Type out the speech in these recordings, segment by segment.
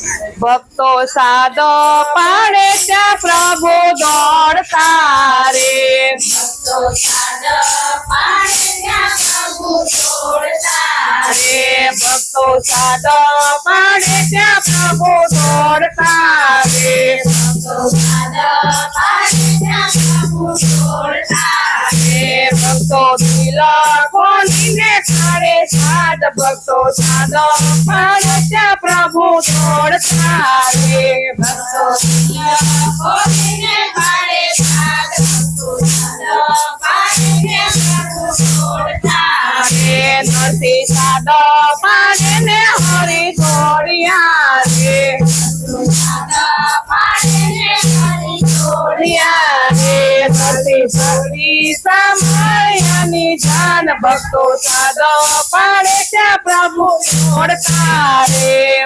ભક્તો સાદો પાડે ત્યાં પ્રભુ દોડતા રે. ભક્તો સાદો પાડે ત્યાં પ્રભુ દોડતા રે. ભક્તો દિલા ખોલીને ખાડે સાદ ભક્તો સાદો. પાડે દોડતા રે ભક્તો સરી જાન ભક્તો સાદો પાડે ત્યાં પ્રભુ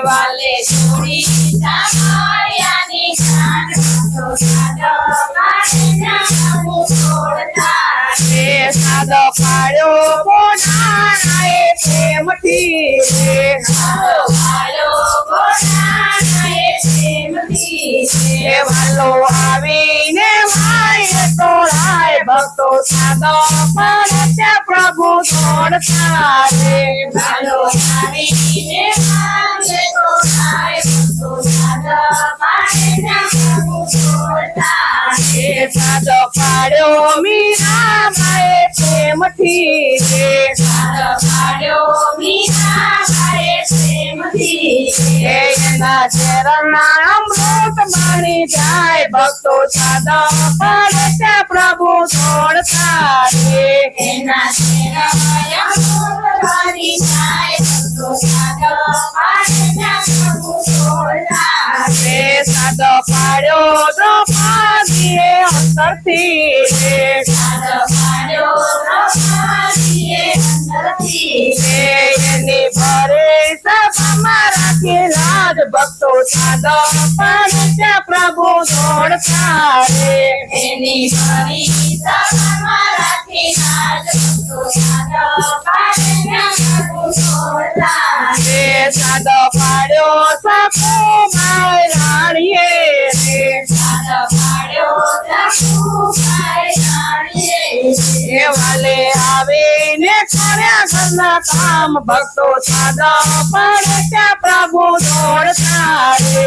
વાલે છોડી સામાળિયાની જાન ભક્તો સાદા પ્રભુ ગોડાનાએ પ્રેમથી એ વાલો ભક્તો સાદો પડે ત્યાં પ્રભુ દોડતા રે હાલો આવીને માંગે તો થાય ભક્તો સાદા પાણીના પ્રભુ છોડતા એ સાદો પાડ્યો મીરા માએ પ્રેમથી રે સાદો પાડ્યો મીરા ભાઈએ પ્રેમથી એ એના ચરણના અમૃત માણી જાય ભક્તો સાદો પડે ત્યાં પ્રભુ દોડતા રે એના ચહેરા મોરવારી જાય ભક્તો સાદા પાણીના પ્રભુ છોડતા રે સાદો પાડ્યો દ્રૌપદીએ અંતરથી રે સાદો પાડ્યો રમાડીએ અંદરથી રે એની ભરે મારા રાખી રાજ ભક્તો સાદો દોડતા રે એની ભક્તો સાદા સાદો પાડ્યો સપો માય પાડ્યો વાલે આવીને કર્યા ઘરના કામ. ભક્તો સાદો પડે ત્યાં પ્રભુ દોડતા રે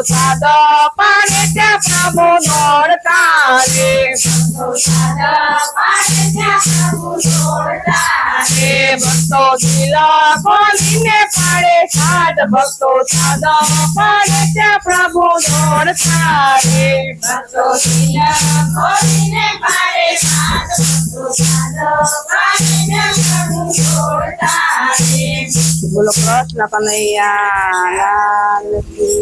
ભક્તો સાદો પાડે ત્યાં પ્રભુ દોડતા રે ભક્તો સાદા પાણીના પ્રભુ છોડતા રે ભક્તો દિલા ખોલીને પાડે સાદ ભક્તો સાદો પાડે ત્યાં પ્રભુ દોડતા રે ભક્તો દિલા ખોલીને પાડે સાત